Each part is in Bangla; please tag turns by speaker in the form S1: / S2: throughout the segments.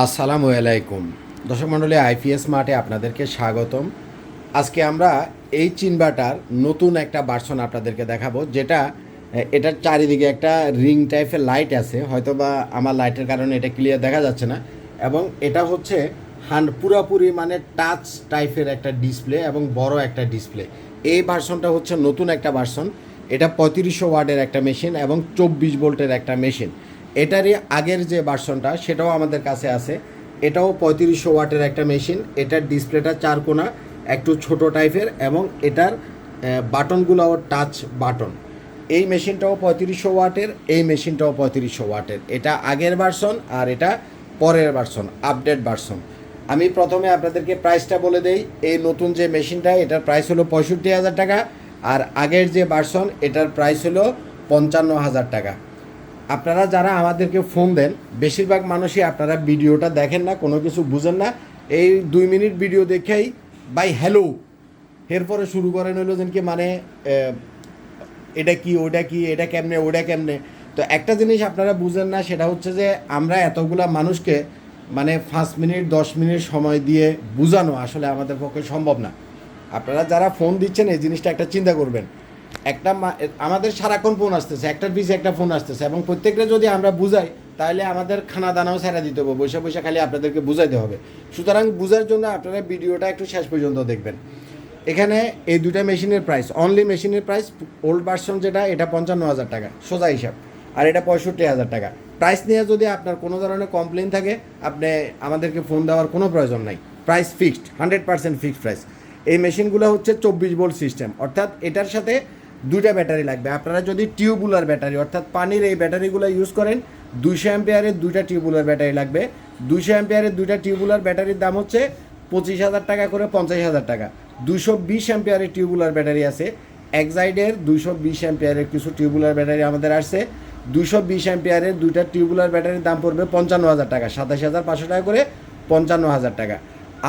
S1: আসসালামু আলাইকুম। দর্শক মণ্ডলী, আইপিএস মাঠে আপনাদেরকে স্বাগতম। আজকে আমরা এই চিনবাটার নতুন একটা ভার্সন আপনাদেরকে দেখাবো, যেটা এটার চারিদিকে একটা রিং টাইপের লাইট আছে। হয়তো বা আমার লাইটের কারণে এটা ক্লিয়ার দেখা যাচ্ছে না। এবং এটা হচ্ছে হান, পুরোপুরি মানে টাচ টাইপের একটা ডিসপ্লে এবং বড় একটা ডিসপ্লে। এই ভার্সনটা হচ্ছে নতুন একটা ভার্সন এটা পঁয়ত্রিশশো ওয়ার্ডের একটা মেশিন এবং চব্বিশ ভোল্টের একটা মেশিন। এটারই আগের যে ভার্সনটা সেটাও আমাদের কাছে আছে। এটাও পঁয়ত্রিশশো ওয়াটের একটা মেশিন এটার ডিসপ্লেটা চার কোনা, একটু ছোট টাইপের এবং এটার বাটনগুলোও টাচ বাটন এই মেশিনটাও পঁয়ত্রিশশো ওয়াটের, এই মেশিনটাও পঁয়ত্রিশশো ওয়াটের। এটা আগের ভার্সন আর এটা পরের ভার্সন আপডেট ভার্সন আমি প্রথমে আপনাদেরকে প্রাইসটা বলে দেই, এই নতুন যে মেশিনটা এটার প্রাইস হলো পঁয়ষট্টি হাজার টাকা, আর আগের যে ভার্সন এটার প্রাইস হলো পঞ্চান্ন হাজার টাকা। আপনারা যারা আমাদেরকে ফোন দেন, বেশিরভাগ মানুষই আপনারা ভিডিওটা দেখেন না, কোনো কিছু বুঝেন না। এই দুই মিনিট ভিডিও দেখেই বাই হ্যালো, এরপরে শুরু করেন হলো যেন কি মানে এটা কি, ওটা কি, এটা কেমনে, ওটা কেমনে। তো একটা জিনিস আপনারা বুঝেন না, সেটা হচ্ছে যে আমরা এতগুলা মানুষকে মানে পাঁচ মিনিট, দশ মিনিট সময় দিয়ে বোঝানো আসলে আমাদের পক্ষে সম্ভব না। আপনারা যারা ফোন দিচ্ছেন, এই জিনিসটা একটা চিন্তা করবেন। একটা আমাদের সারাক্ষণ ফোন আসতেছে, একটার পিছিয়ে একটা ফোন আসতেছে এবং প্রত্যেকটা যদি আমরা বুঝাই, তাহলে আমাদের খানা দানাও ছেড়ে দিতে হবে বসে বসে খালি আপনাদেরকে বুঝাইতে হবে। সুতরাং বুঝার জন্য আপনারা ভিডিওটা একটু শেষ পর্যন্ত দেখবেন। এখানে এই দুটা মেশিনের প্রাইস অনলি মেশিনের প্রাইস ওল্ড ভার্সন যেটা, এটা পঞ্চান্ন হাজার টাকা, সোজা হিসাব। আর এটা পঁয়ষট্টি হাজার টাকা। প্রাইস নিয়ে যদি আপনার কোনো ধরনের কমপ্লেন থাকে, আপনি আমাদেরকে ফোন দেওয়ার কোনো প্রয়োজন নাই। Price fixed hundred percent fixed price এই মেশিনগুলো হচ্ছে চব্বিশ ভোল্ট সিস্টেম অর্থাৎ এটার সাথে দুইটা ব্যাটারি লাগবে। আপনারা যদি টিউবুলার ব্যাটারি, অর্থাৎ পানির এই ব্যাটারিগুলো ইউজ করেন, দুইশো অ্যাম্পিয়ারের দুইটা টিউবুলার ব্যাটারি লাগবে। দুইশো অ্যাম্পিয়ারের দুইটা টিউবুলার ব্যাটারির দাম হচ্ছে পঁচিশ হাজার টাকা করে পঞ্চাশ হাজার টাকা। দুশো বিশ অ্যাম্পিয়ারের টিউবুলার ব্যাটারি আছে। এক্সাইডের দুশো বিশ অ্যাম্পিয়ারের কিছু টিউবুলার ব্যাটারি আমাদের আসছে। দুশো বিশ অ্যাম্পিয়ারের দুইটা টিউবুলার ব্যাটারির দাম পড়বে পঞ্চান্ন হাজার টাকা, সাতাশ হাজার পাঁচশো টাকা করে পঞ্চান্ন হাজার টাকা।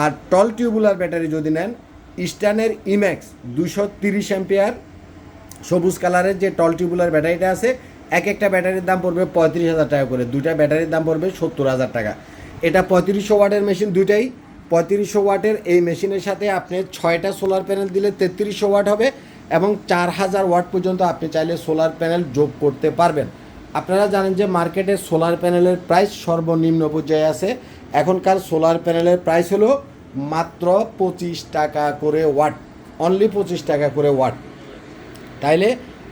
S1: আর টল টিউবুলার ব্যাটারি যদি নেন ইস্টার্নের ইম্যাক্স দুশো তিরিশ অ্যাম্পিয়ার সবুজ কালারের যে টল টিউবুলার ব্যাটারিটা আছে, এক একটা ব্যাটারির দাম পড়বে পঁয়ত্রিশ হাজার টাকা করে। দুইটা ব্যাটারির দাম পড়বে সত্তর হাজার টাকা। এটা পঁয়ত্রিশশো ওয়াটের মেশিন দুইটাই। পঁয়ত্রিশশো ওয়াটের এই মেশিনের সাথে আপনি ছয়টা সোলার প্যানেল দিলে তেত্রিশশো ওয়াট হবে এবং চার হাজার ওয়াট পর্যন্ত আপনি চাইলে সোলার প্যানেল যোগ করতে পারবেন। আপনারা জানেন যে মার্কেটে সোলার প্যানেলের প্রাইস সর্বনিম্ন পর্যায়ে আছে। এখনকার সোলার প্যানেলের প্রাইস হলো মাত্র পঁচিশ টাকা করে ওয়াট। অনলি পঁচিশ টাকা করে ওয়াট। তাইলে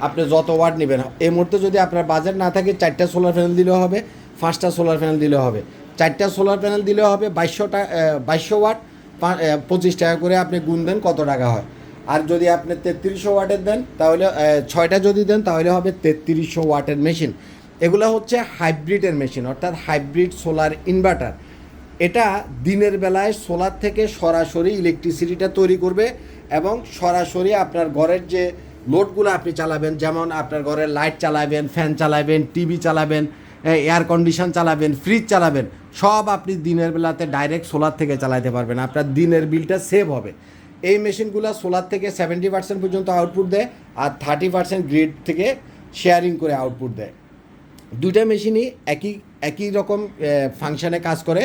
S1: আপনি যত ওয়াট নেবেন, এই মুহূর্তে যদি আপনার বাজেট না থাকে, চারটা সোলার প্যানেল দিলেও হবে, পাঁচটা সোলার প্যানেল দিলেও হবে। চারটা সোলার প্যানেল দিলেও হবে বাইশশো টাকা বাইশশো ওয়াট পঁচিশ টাকা করে আপনি গুণ দেন কত টাকা হয়। আর যদি আপনি তেত্রিশশো ওয়াটের দেন, তাহলে ছয়টা যদি দেন, তাহলে হবে তেত্রিশশো ওয়াটের মেশিন এগুলো হচ্ছে হাইব্রিডের মেশিন অর্থাৎ হাইব্রিড সোলার ইনভার্টার এটা দিনের বেলায় সোলার থেকে সরাসরি ইলেকট্রিসিটিটা তৈরি করবে এবং সরাসরি আপনার ঘরের যে লোডগুলো আপনি চালাবেন, যেমন আপনার ঘরের লাইট চালাবেন ফ্যান চালাবেন টিভি চালাবেন এয়ার কন্ডিশন চালাবেন ফ্রিজ চালাবেন, সব আপনি দিনের বেলাতে ডাইরেক্ট সোলার থেকে চালাতে পারবেন। আপনার দিনের বিলটা সেভ হবে। এই মেশিনগুলো সোলার থেকে সেভেন্টি পার্সেন্ট পর্যন্ত আউটপুট দেয় আর থার্টি পার্সেন্ট গ্রিড থেকে শেয়ারিং করে আউটপুট দেয়। দুইটা মেশিনই একই একই রকম ফাংশানে কাজ করে।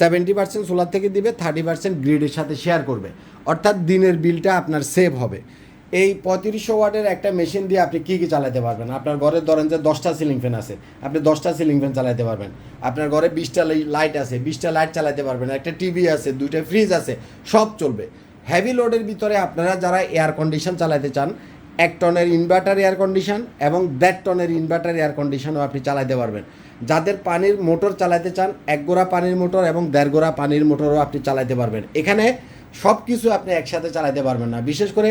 S1: সেভেন্টি পার্সেন্ট সোলার থেকে দিবে থার্টি পার্সেন্ট গ্রিডের সাথে শেয়ার করবে। অর্থাৎ দিনের বিলটা আপনার সেভ হবে। এই পঁয়ত্রিশশো ওয়াটের একটা মেশিন দিয়ে আপনি কী কী চালাতে পারবেন? আপনার ঘরে ধরেন যে দশটা সিলিং ফ্যান আছে, আপনি দশটা সিলিং ফ্যান চালাতে পারবেন। আপনার ঘরে বিশটা লাইট আছে, বিশটা লাইট চালাতে পারবেন। একটা টিভি আছে, দুইটা ফ্রিজ আছে, সব চলবে। হ্যাভি লোডের ভিতরে আপনারা যারা এয়ার কন্ডিশন চালাতে চান, এক টনের ইনভার্টার এয়ার কন্ডিশন এবং দেড় টনের ইনভার্টার এয়ার কন্ডিশনও আপনি চালাতে পারবেন। যাদের পানির মোটর চালাতে চান, এক গোড়া পানির মোটর এবং দেড় গোড়া পানির মোটরও আপনি চালাতে পারবেন। এখানে সব কিছু আপনি একসাথে চালাতে পারবেন না। বিশেষ করে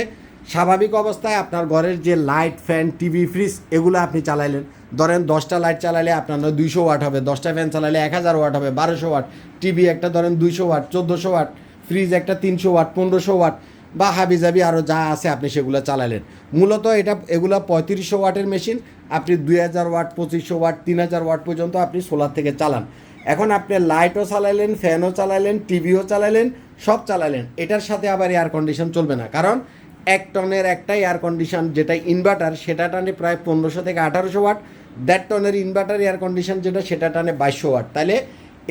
S1: স্বাভাবিক অবস্থায় আপনার ঘরের যে লাইট ফ্যান টিভি ফ্রিজ এগুলো আপনি চালাইলেন। ধরেন দশটা লাইট চালালে আপনার দুইশো ওয়াট হবে। দশটা ফ্যান চালালে এক হাজার ওয়াট হবে, বারোশো ওয়াট টিভি একটা ধরেন দুইশো ওয়াট চোদ্দোশো ওয়াট ফ্রিজ একটা তিনশো ওয়াট পনেরোশো ওয়াট বা হাবিজাবি আরও যা আছে আপনি সেগুলো চালালেন। মূলত এটা, এগুলো পঁয়ত্রিশশো ওয়াটের মেশিন আপনি দুই হাজার ওয়াট পঁচিশশো ওয়াট তিন হাজার ওয়াট পর্যন্ত আপনি সোলার থেকে চালান। এখন আপনি লাইটও চালাইলেন ফ্যানও চালাইলেন টিভিও চালাইলেন সব চালালেন। এটার সাথে আবার এয়ার কন্ডিশন চলবে না। কারণ এক টনের একটা এয়ার কন্ডিশন যেটা ইনভার্টার সেটা টানে প্রায় পনেরোশো থেকে আঠারোশো ওয়াট দেড় টনের ইনভার্টার এয়ার কন্ডিশন যেটা, সেটা টানে বাইশশো ওয়াট তাহলে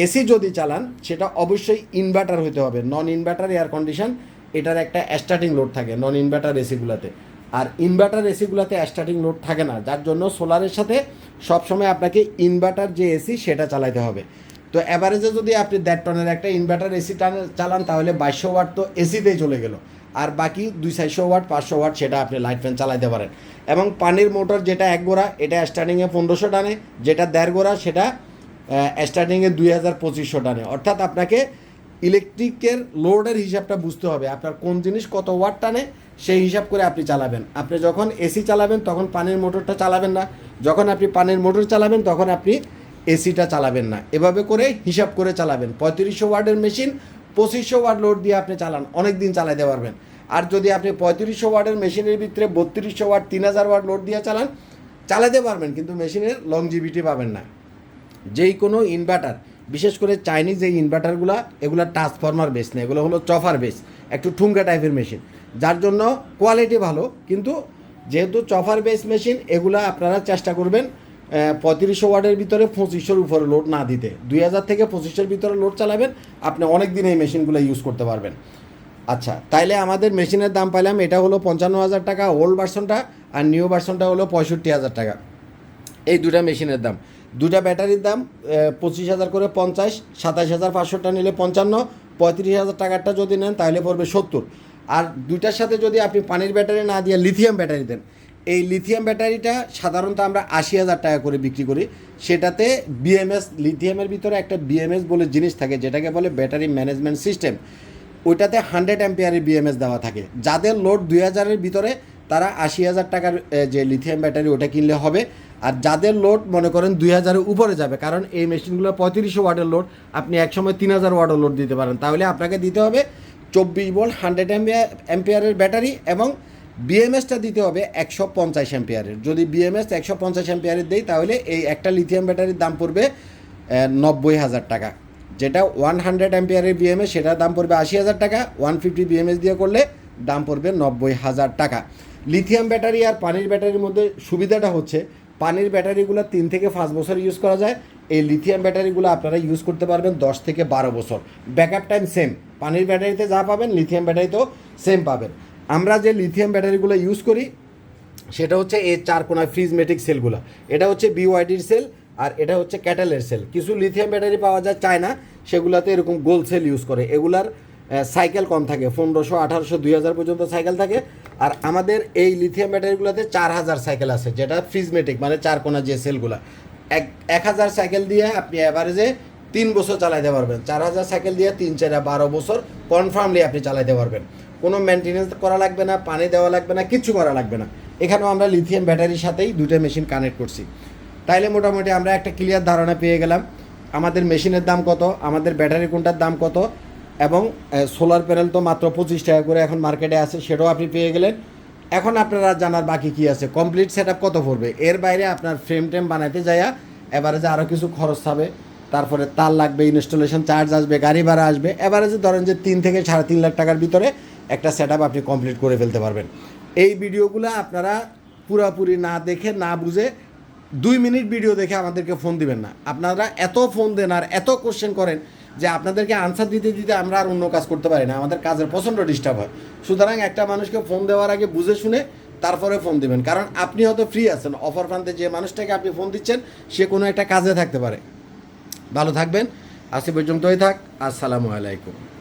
S1: এসি যদি চালান, সেটা অবশ্যই ইনভার্টার হতে হবে। নন ইনভার্টার এয়ার কন্ডিশন এটার একটা স্টার্টিং লোড থাকে নন ইনভার্টার এসিগুলোতে আর ইনভার্টার এসিগুলোতে স্টার্টিং লোড থাকে না, যার জন্য সোলারের সাথে সবসময় আপনাকে ইনভার্টার যে এসি সেটা চালাতে হবে। তো অ্যাভারেজে যদি আপনি দেড় টনের একটা ইনভার্টার এসি চালান, তাহলে বাইশশো ওয়াট তো এসিতেই চলে গেল। আর বাকি দুই চারশো ওয়াট, পাঁচশো ওয়াট সেটা আপনি লাইট ফ্যান চালাতে পারেন। এবং পানির মোটর যেটা এক গোড়া, এটা স্টার্টিংয়ে পনেরোশো টানে, যেটা দেড় গোড়া, সেটা স্টার্টিংয়ে দুই হাজার পঁচিশশো টানে। অর্থাৎ আপনাকে ইলেকট্রিকের লোডের হিসাবটা বুঝতে হবে, আপনার কোন জিনিস কত ওয়াট টানে, সেই হিসাব করে আপনি চালাবেন। আপনি যখন এসি চালাবেন, তখন পানির মোটরটা চালাবেন না। যখন আপনি পানির মোটর চালাবেন, তখন আপনি এসিটা চালাবেন না। এভাবে করে হিসাব করে চালাবেন। পঁয়ত্রিশশো ওয়ার্ডের মেশিন পঁচিশশো ওয়াট লোড দিয়ে আপনি চালান অনেক দিন চালাতে পারবেন। আর যদি আপনি পঁয়ত্রিশশো ওয়াটের মেশিনের ভিতরে বত্রিশশো ওয়াট, তিন হাজার ওয়াট লোড দিয়ে চালান, চালাতে পারবেন, কিন্তু মেশিনের লংজিভিটি পাবেন না। যেই কোনো ইনভার্টার বিশেষ করে চাইনিজ এই ইনভার্টারগুলো এগুলো ট্রান্সফর্মার বেস না, এগুলো হলো চফার বেস একটু ঠুঙ্গা টাইপের মেশিন যার জন্য কোয়ালিটি ভালো, কিন্তু যেহেতু চফার বেস মেশিন এগুলা আপনারা চেষ্টা করবেন পঁয়ত্রিশশো ওয়ার্ডের ভিতরে পঁচিশশোর উপরে লোড না দিতে। দুই হাজার থেকে পঁচিশশোর ভিতরে লোড চালাবেন, আপনি অনেক দিন এই মেশিনগুলো ইউজ করতে পারবেন। আচ্ছা তাইলে আমাদের মেশিনের দাম পাইলাম, এটা হলো পঞ্চান্ন হাজার টাকা ওল্ড ভার্সনটা আর নিউ ভার্সনটা হলো পঁয়ষট্টি হাজার টাকা। এই দুটা মেশিনের দাম। দুটা ব্যাটারির দাম পঁচিশ হাজার করে পঞ্চাশ, সাতাশ হাজার পাঁচশোটা নিলে পঞ্চান্ন, পঁয়ত্রিশ হাজার টাকারটা যদি নেন তাহলে পড়বে সত্তর। আর দুইটার সাথে যদি আপনি পানির ব্যাটারি না দিয়ে লিথিয়াম ব্যাটারি দেন, এই লিথিয়াম ব্যাটারিটা সাধারণত আমরা আশি হাজার টাকা করে বিক্রি করি। সেটাতে বিএমএস লিথিয়ামের ভিতরে একটা বিএমএস বলে জিনিস থাকে, যেটাকে বলে ব্যাটারি ম্যানেজমেন্ট সিস্টেম ওইটাতে হান্ড্রেড অ্যাম্পিয়ারের বিএমএস দেওয়া থাকে। যাদের লোড দুই হাজারের ভিতরে, তারা আশি হাজার টাকার যে লিথিয়াম ব্যাটারি ওটা কিনলে হবে। আর যাদের লোড মনে করেন দুই হাজারের উপরে যাবে, কারণ এই মেশিনগুলো পঁয়ত্রিশশো ওয়াটের লোড আপনি একসময় তিন হাজার ওয়াটের লোড দিতে পারেন। তাহলে আপনাকে দিতে হবে চব্বিশ ভোল্ট হান্ড্রেড অ্যাম্পিয়ারের ব্যাটারি এবং বিএমএসটা দিতে হবে একশো পঞ্চাশ অ্যাম্পিয়ারের যদি বিএমএস একশো পঞ্চাশ অ্যাম্পিয়ারের দেই, তাহলে এই একটা লিথিয়াম ব্যাটারির দাম পড়বে নব্বই হাজার টাকা। যেটা ওয়ান হান্ড্রেড অ্যাম্পিয়ারের বিএমএস সেটার দাম পড়বে আশি হাজার টাকা ওয়ান ফিফটি বিএমএস দিয়ে করলে দাম পড়বে নব্বই হাজার টাকা। লিথিয়াম ব্যাটারি আর পানির ব্যাটারির মধ্যে সুবিধাটা হচ্ছে, পানির ব্যাটারিগুলো তিন থেকে পাঁচ বছর ইউজ করা যায়। এই লিথিয়াম ব্যাটারিগুলো আপনারা ইউজ করতে পারবেন দশ থেকে বারো বছর। ব্যাকআপ টাইম সেম পানির ব্যাটারিতে যা পাবেন লিথিয়াম ব্যাটারিতেও সেম পাবেন। আমরা যে লিথিয়াম ব্যাটারিগুলো ইউজ করি, সেটা হচ্ছে এই চার কোনায় ফ্রিজমেটিক সেলগুলো এটা হচ্ছে বিওয়াইডির সেল আর এটা হচ্ছে ক্যাটালের সেল। কিছু লিথিয়াম ব্যাটারি পাওয়া যায় চায়না, সেগুলোতে এরকম গোল সেল ইউজ করে। এগুলার সাইকেল কম থাকে, পনেরোশো, আঠারোশো, দুই হাজার পর্যন্ত সাইকেল থাকে। আর আমাদের এই লিথিয়াম ব্যাটারিগুলোতে চার হাজার সাইকেল আছে, যেটা ফ্রিজমেটিক মানে চার কোনা যে সেলগুলো এক এক হাজার সাইকেল দিয়ে আপনি অ্যাভারেজে তিন বছর চালাইতে পারবেন। চার হাজার সাইকেল দিয়ে তিন, চার, বারো বছর কনফার্মলি আপনি চালাইতে পারবেন। কোনো মেনটেনেন্স করা লাগবে না, পানি দেওয়া লাগবে না কিচ্ছু করা লাগবে না। এখানেও আমরা লিথিয়াম ব্যাটারির সাথেই দুটো মেশিন কানেক্ট করছি। তাইলে মোটামুটি আমরা একটা ক্লিয়ার ধারণা পেয়ে গেলাম। আমাদের মেশিনের দাম কত? আমাদের ব্যাটারি কোনটার দাম কত? এবং সোলার প্যানেল তো মাত্র পঁচিশ টাকা করে এখন মার্কেটে আছে, সেটাও আপনি পেয়ে গেলেন। এখন আপনারা জানার বাকি কি আছে? কমপ্লিট সেট কত পড়বে? এর বাইরে আপনার ফ্রেম টেম বানাইতে যাইয়া এবারে যে আরও কিছু খরচ হবে। তারপরে তার লাগবে ইনস্টলেশন চার্জ আসবে, গাড়ি ভাড়া আসবে। এবারে ধরেন যে তিন থেকে সাড়ে তিন লাখ টাকার ভিতরে একটা সেট আপনি কমপ্লিট করে ফেলতে পারবেন। এই ভিডিওগুলো আপনারা পুরাপুরি না দেখে, না বুঝে দুই মিনিট ভিডিও দেখে আমাদেরকে ফোন দিবেন না। আপনারা এত ফোন দেন আর এত কোশ্চেন করেন যে আপনাদেরকে আনসার দিতে দিতে আমরা আর অন্য কাজ করতে পারি না। আমাদের কাজের প্রচণ্ড ডিস্টার্ব হয়। সুতরাং একটা মানুষকে ফোন দেওয়ার আগে বুঝে শুনে তারপরে ফোন দিবেন। কারণ আপনি হয়তো ফ্রি আছেন। অফার প্রান্তে যে মানুষটাকে আপনি ফোন দিচ্ছেন, সে কোনো একটা কাজে থাকতে পারে। ভালো থাকবেন। আজকে পর্যন্তই থাক। আসসালামু আলাইকুম।